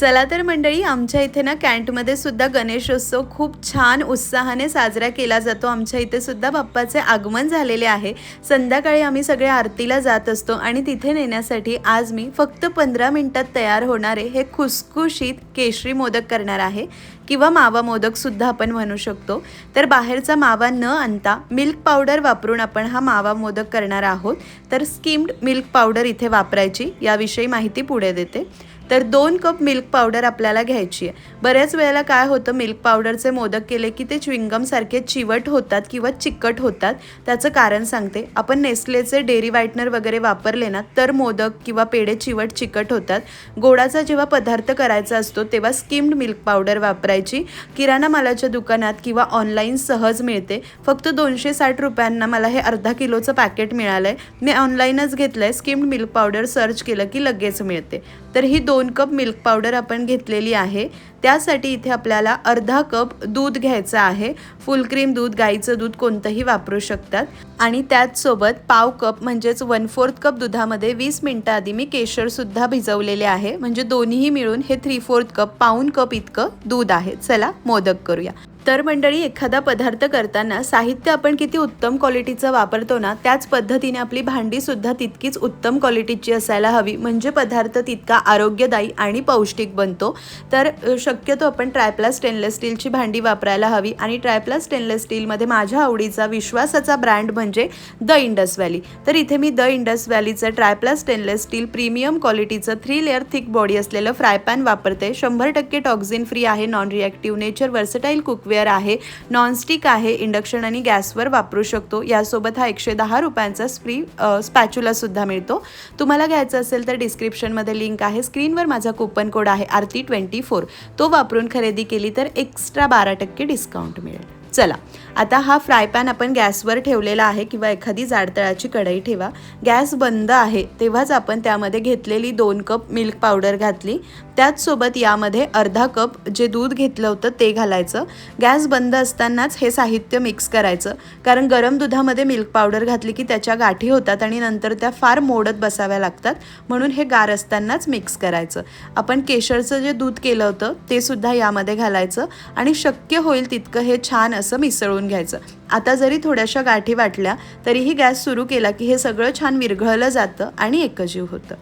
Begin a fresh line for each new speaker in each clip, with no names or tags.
चला तर मंडळी आमच्या इथे ना कॅन्टमध्ये सुद्धा गणेशोत्सव खूप छान उत्साहाने साजरा केला जातो. आमच्या इथे सुद्धा बाप्पाचे आगमन झालेले आहे. संध्याकाळी आम्ही सगळे आरतीला जात असतो आणि तिथे नेण्यासाठी आज मी फक्त पंधरा मिनटात तयार होणारे हे खुसखुशीत केशरी मोदक करणार आहे किंवा मावा मोदकसुद्धा आपण म्हणू शकतो. तर बाहेरचा मावा न आणता मिल्क पावडर वापरून आपण हा मावा मोदक करणार आहोत. तर स्किम्ड मिल्क पावडर इथे वापरायची याविषयी माहिती पुढे देते. तर दोन कप मिल्क पावडर आपल्याला घ्यायची आहे. बऱ्याच वेळेला काय होतं मिल्क पावडरचे मोदक केले की ते च्विंगमसारखे चिवट होतात किंवा चिकट होतात. त्याचं कारण सांगते. आपण नेस्लेचे डेअरी व्हाईटनर वगैरे वापरले ना तर मोदक किंवा पेढे चिवट चिकट होतात. गोडाचा जेव्हा पदार्थ करायचा असतो तेव्हा स्किम्ड मिल्क पावडर वापरायची. किराणा मालाच्या दुकानात किंवा ऑनलाईन सहज मिळते. फक्त दोनशे साठ रुपयांना मला हे अर्धा किलोचं पॅकेट मिळालं आहे मी ऑनलाईनच घेतलं आहे स्किम्ड मिल्क पावडर सर्च केलं की लगेच मिळते. तर ही दोन कप मिल्क पावडर आपण घेतलेली आहे. त्यासाठी इथे आपल्याला अर्धा कप दूध घ्यायचं आहे. फुल क्रीम दूध गाईचं दूध कोणतंही वापरू शकतात. आणि त्याचसोबत पाव कप म्हणजेच वन फोर्थ कप दुधामध्ये वीस मिनटं आधी मी केशरसुद्धा भिजवलेले आहे. म्हणजे दोन्हीही मिळून हे थ्री फोर्थ कप पाऊन कप इतकं दूध आहे. चला मोदक करूया. तर मंडळी एखादा पदार्थ करताना साहित्य आपण किती उत्तम क्वालिटीचं वापरतो ना त्याच पद्धतीने आपली भांडी सुद्धा तितकीच उत्तम क्वालिटीची असायला हवी. म्हणजे पदार्थ तितका आरोग्यदायी आणि पौष्टिक बनतो. तर शक्यतो आपण ट्रायप्ला स्टेनलेस स्टीलची भांडी वापरायला हवी आणि ट्रायप्ला स्टेनलेस स्टीलमध्ये माझ्या आवडीचा विश्वासाचा ब्रँड म्हणजे द इंडस व्हॅली तर इथे मी द इंडस व्हॅलीचं ट्रायप्ला स्टेनलेस स्टील प्रीमियम क्वालिटीचं थ्री लेअर थिक बॉडी असलेलं फ्रायपॅन वापरते. शंभर टक्के टॉक्झिन फ्री आहे non reactive nature versatile cookware आहे नॉनस्टिक आहे इंडक्शन आणि गॅसवर वापरू शकतो. यासोबत हा एकशे दहा रुपयांचा फ्री स्पॅच्युलासुद्धा मिळतो. तुम्हाला घ्यायचं असेल तर डिस्क्रिप्शनमध्ये लिंक आहे. स्क्रीनवर माझा कुपन कोड आहे आरती ट्वेंटी फोर तो वापरून खरेदी केली तर एक्स्ट्रा बारा टक्के डिस्काउंट मिळेल. चला आता हा फ्राय पॅन आपण गॅसवर ठेवलेला आहे किंवा एखादी जाडतळाची कढई ठेवा. गॅस बंद आहे तेव्हाच आपण त्यामध्ये घेतलेली दोन कप मिल्क पावडर घातली. त्याचसोबत यामध्ये अर्धा कप जे दूध घेतलं होतं ते घालायचं. गॅस बंद असतानाच हे साहित्य मिक्स करायचं. कारण गरम दुधामध्ये मिल्क पावडर घातली की त्याच्या गाठी होतात आणि नंतर त्या फार मोडत बसाव्या लागतात. म्हणून हे गार असतानाच मिक्स करायचं. आपण केशरचं जे दूध केलं होतं ते सुद्धा यामध्ये घालायचं आणि शक्य होईल तितकं हे छान असं मिसळून घ्यायचं. आता जरी थोड्याशा गाठी वाटल्या तरीही गॅस सुरू केला की हे सगळं छान विरघळलं जातं आणि एकजीव होतं.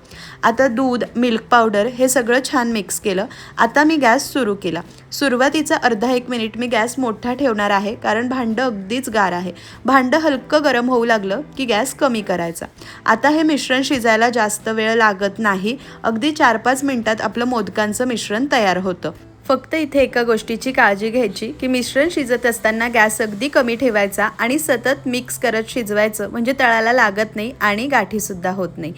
आता दूध मिल्क पावडर हे सगळं छान मिक्स केलं. आता मी गॅस सुरू केला. सुरुवातीचा अर्धा एक मिनिट मी गॅस मोठा ठेवणार आहे कारण भांडं अगदीच गार आहे. भांडं हलकं गरम होऊ लागलं की गॅस कमी करायचा. आता हे मिश्रण शिजायला जास्त वेळ लागत नाही. अगदी चार पाच मिनिटात आपलं मोदकांचं मिश्रण तयार होतं. फक्त इथे एका गोष्टीची काळजी घ्यायची की मिश्रण शिजत असताना गॅस अगदी कमी ठेवायचा आणि सतत मिक्स करत शिजवायचं म्हणजे तळाला लागत नाही आणि गाठीसुद्धा होत नाही.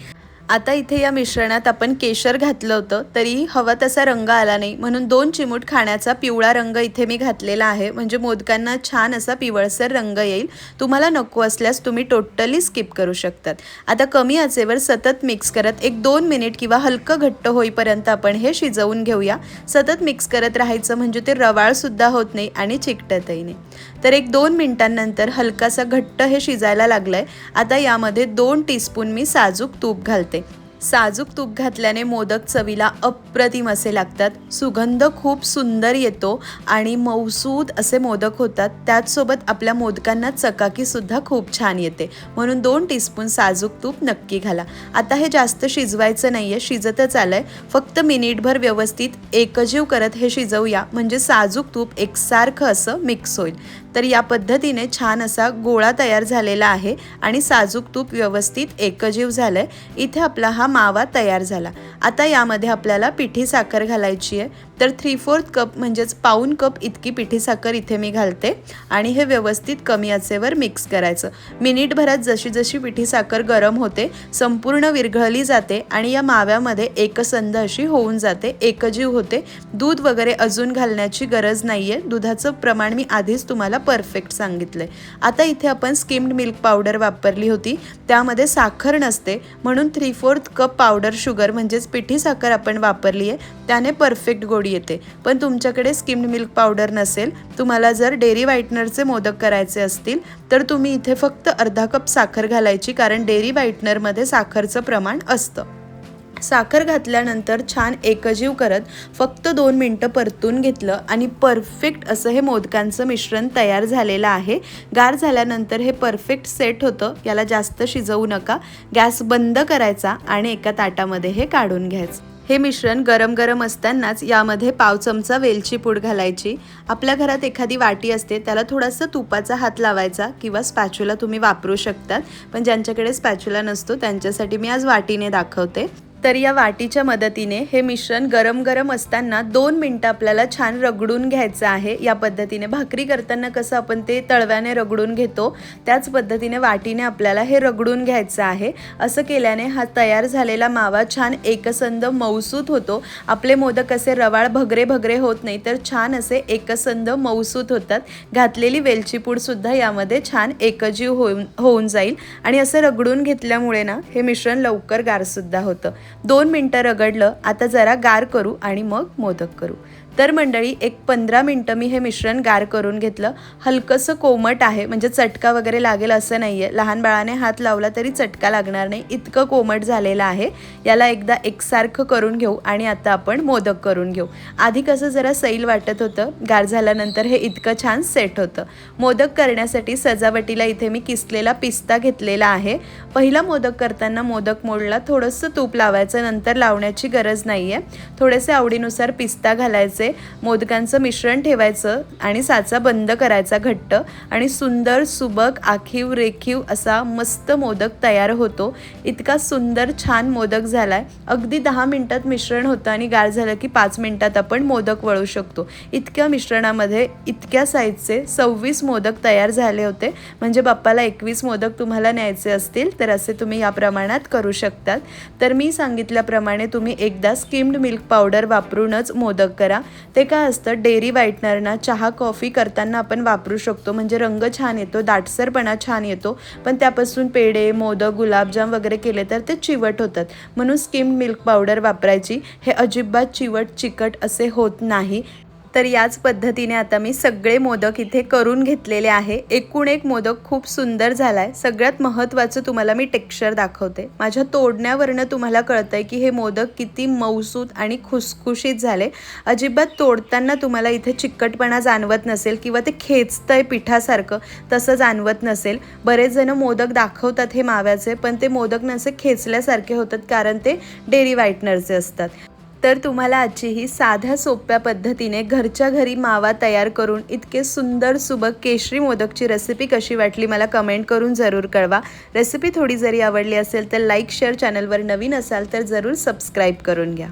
आता इथे या मिश्रणात आपण केशर घातलं होतं तरी हवा तसा रंग आला नाही. म्हणून दोन चिमूट खाण्याचा पिवळा रंग इथे मी घातलेला आहे. म्हणजे मोदकांना छान असा पिवळसर रंग येईल. तुम्हाला नको असल्यास तुम्ही टोटली स्किप करू शकतात. आता कमी आचेवर सतत मिक्स करत एक दोन मिनिट किंवा हलकं घट्ट होईपर्यंत आपण हे शिजवून घेऊया. सतत मिक्स करत राहायचं म्हणजे ते रवाळसुद्धा होत नाही आणि चिकटतही नाही. तर एक दोन मिनिटांनंतर हलकासा घट्ट हे शिजायला लागलं आहे आता यामध्ये दोन टीस्पून मी साजूक तूप घालते. साजूक तूप घातल्याने मोदक चवीला अप्रतिम असे लागतात. सुगंध खूप सुंदर येतो आणि मौसूद असे मोदक होतात. त्याचसोबत आपल्या मोदकांना चकाकीसुद्धा खूप छान येते. म्हणून दोन टीस्पून साजूक तूप नक्की घाला. आता हे जास्त शिजवायचं नाही आहे शिजतच आलं आहे फक्त मिनिटभर व्यवस्थित एकजीव करत हे शिजवूया. म्हणजे साजूक तूप एकसारखं असं मिक्स होईल. तर या पद्धतीने छान असा गोळा तयार झालेला आहे आणि साजूक तूप व्यवस्थित एकजीव झालं आहे इथे आपला हा मावा तयार झाला. आता यामध्ये आपल्याला पिठी साखर घालायची आहे. तर थ्री फोर्थ कप म्हणजेच पाऊन कप इतकी पिठी साखर इथे मी घालते. आणि हे व्यवस्थित कमी आचेवर मिक्स करायचं. मिनिटभरात जशी जशी पिठी साखर गरम होते संपूर्ण विरघळली जाते आणि या माव्यामध्ये एकसंध अशी होऊन जाते एकजीव होते. दूध वगैरे अजून घालण्याची गरज नाही आहे दुधाचं प्रमाण मी आधीच तुम्हाला परफेक्ट सांगितलं आहे आता इथे आपण स्किम्ड मिल्क पावडर वापरली होती. त्यामध्ये साखर नसते. म्हणून three fourth cup powder sugar म्हणजेच पिठी साखर आपण वापरली आहे त्याने परफेक्ट गोडी येते. पण तुमच्याकडे स्किम्ड मिल्क पावडर नसेल तुम्हाला जर डेअरी व्हाईटनरचे मोदक करायचे असतील तर तुम्ही इथे फक्त अर्धा कप साखर घालायची कारण डेअरी व्हाईटनरमध्ये साखरचं प्रमाण असतं. साखर घातल्यानंतर छान एकजीव करत फक्त दोन मिनटं परतून घेतलं आणि परफेक्ट असं हे मोदकांचं मिश्रण तयार झालेलं आहे. गार झाल्यानंतर हे परफेक्ट सेट होतं. याला जास्त शिजवू नका. गॅस बंद करायचा आणि एका ताटामध्ये हे काढून घ्यायचं. हे मिश्रण गरम गरम असतानाच यामध्ये पाव चमचा वेलची पूड घालायची. आपल्या घरात एखादी वाटी असते त्याला थोडासा तुपाचा हात लावायचा किंवा स्पॅच्युला तुम्ही वापरू शकतात. पण ज्यांच्याकडे स्पॅच्युला नसतो त्यांच्यासाठी मी आज वाटीने दाखवते. तर या वाटीच्या मदतीने हे मिश्रण गरम गरम असताना दोन मिनटं आपल्याला छान रगडून घ्यायचं आहे. या पद्धतीने भाकरी करताना कसं आपण ते तळव्याने रगडून घेतो त्याच पद्धतीने वाटीने आपल्याला हे रगडून घ्यायचं आहे. असं केल्याने हा तयार झालेला मावा छान एकसंद मऊसूत होतो. आपले मोदक असे रवाळ भगरे भगरे होत नाही तर छान असे एकसंद मऊसूत होतात. घातलेली वेलची पूडसुद्धा यामध्ये छान एकजीव होऊन होऊन जाईल. आणि असं रगडून घेतल्यामुळे ना हे मिश्रण लवकर गारसुद्धा होतं. दोन मिनटं रगडलं आता जरा गार करू आणि मग मोदक करू. तर मंडळी एक पंधरा मिनटं मी हे मिश्रण गार करून घेतलं. हलकंसं कोमट आहे म्हणजे चटका वगैरे लागेल असं नाही आहे लहान बाळाने हात लावला तरी चटका लागणार नाही. इतकं कोमट झालेलं आहे. याला एकदा एकसारखं करून घेऊ आणि आता आपण मोदक करून घेऊ. आधी कसं जरा सैल वाटत होतं गार झाल्यानंतर हे इतकं छान सेट होतं. मोदक करण्यासाठी सजावटीला इथे मी किसलेला पिस्ता घेतलेला आहे. पहिला मोदक करताना मोदक मोडला थोडंसं तूप लावायचं नंतर लावण्याची गरज नाही आहे थोडेसे आवडीनुसार पिस्ता घालायचे. मोदकांचं मिश्रण ठेवायचं आणि साचा बंद करायचा घट्ट आणि सुंदर सुबक आखीव रेखीव असा मस्त मोदक तयार होतो. इतका सुंदर छान मोदक झालाय. अगदी दहा मिनटात मिश्रण होतं आणि गार झालं की पाच मिनिटात आपण मोदक वळू शकतो. इतक्या मिश्रणामध्ये इतक्या साईजचे सव्वीस मोदक तयार झाले होते. म्हणजे बाप्पाला एकवीस मोदक तुम्हाला न्यायचे असतील तर असे तुम्ही या प्रमाणात करू शकतात. तर मी सांगितल्याप्रमाणे तुम्ही एकदा स्किम्ड मिल्क पावडर वापरूनच मोदक करा. ते काय असतं डेअरी व्हाईटनरना चहा कॉफी करताना आपण वापरू शकतो. म्हणजे रंग छान येतो दाटसरपणा छान येतो. पण त्यापासून पेढे मोदक गुलाबजाम वगैरे केले तर ते चिवट होतात. म्हणून स्किम मिल्क पावडर वापरायची. हे अजिबात चिवट चिकट असे होत नाही. तर याच पद्धतीने आता मी सगळे मोदक इथे करून घेतलेले आहे. एकूण एक मोदक खूप सुंदर झाला आहे सगळ्यात महत्त्वाचं तुम्हाला मी टेक्स्चर दाखवते. माझ्या तोडण्यावरनं तुम्हाला कळतं आहे की हे मोदक किती मौसूत आणि खुसखुशीत झाले. अजिबात तोडताना तुम्हाला इथे चिकटपणा जाणवत नसेल किंवा ते खेचतंय पिठासारखं तसं जाणवत नसेल. बरेच जण मोदक दाखवतात हे माव्याचे पण ते मोदक नसे खेचल्यासारखे होतात कारण ते डेअरी व्हाईटनरचे असतात. तर तुम्हाला आजची ही साध्या सोप्या पद्धतीने घरच्या घरी मावा तयार करून इतके सुंदर सुबक केशरी मोदकची रेसिपी कशी वाटली मला कमेंट करून जरूर कळवा. रेसिपी थोडी जरी आवडली असेल तर लाईक शेअर चॅनलवर नवीन असाल तर जरूर सबस्क्राईब करून घ्या.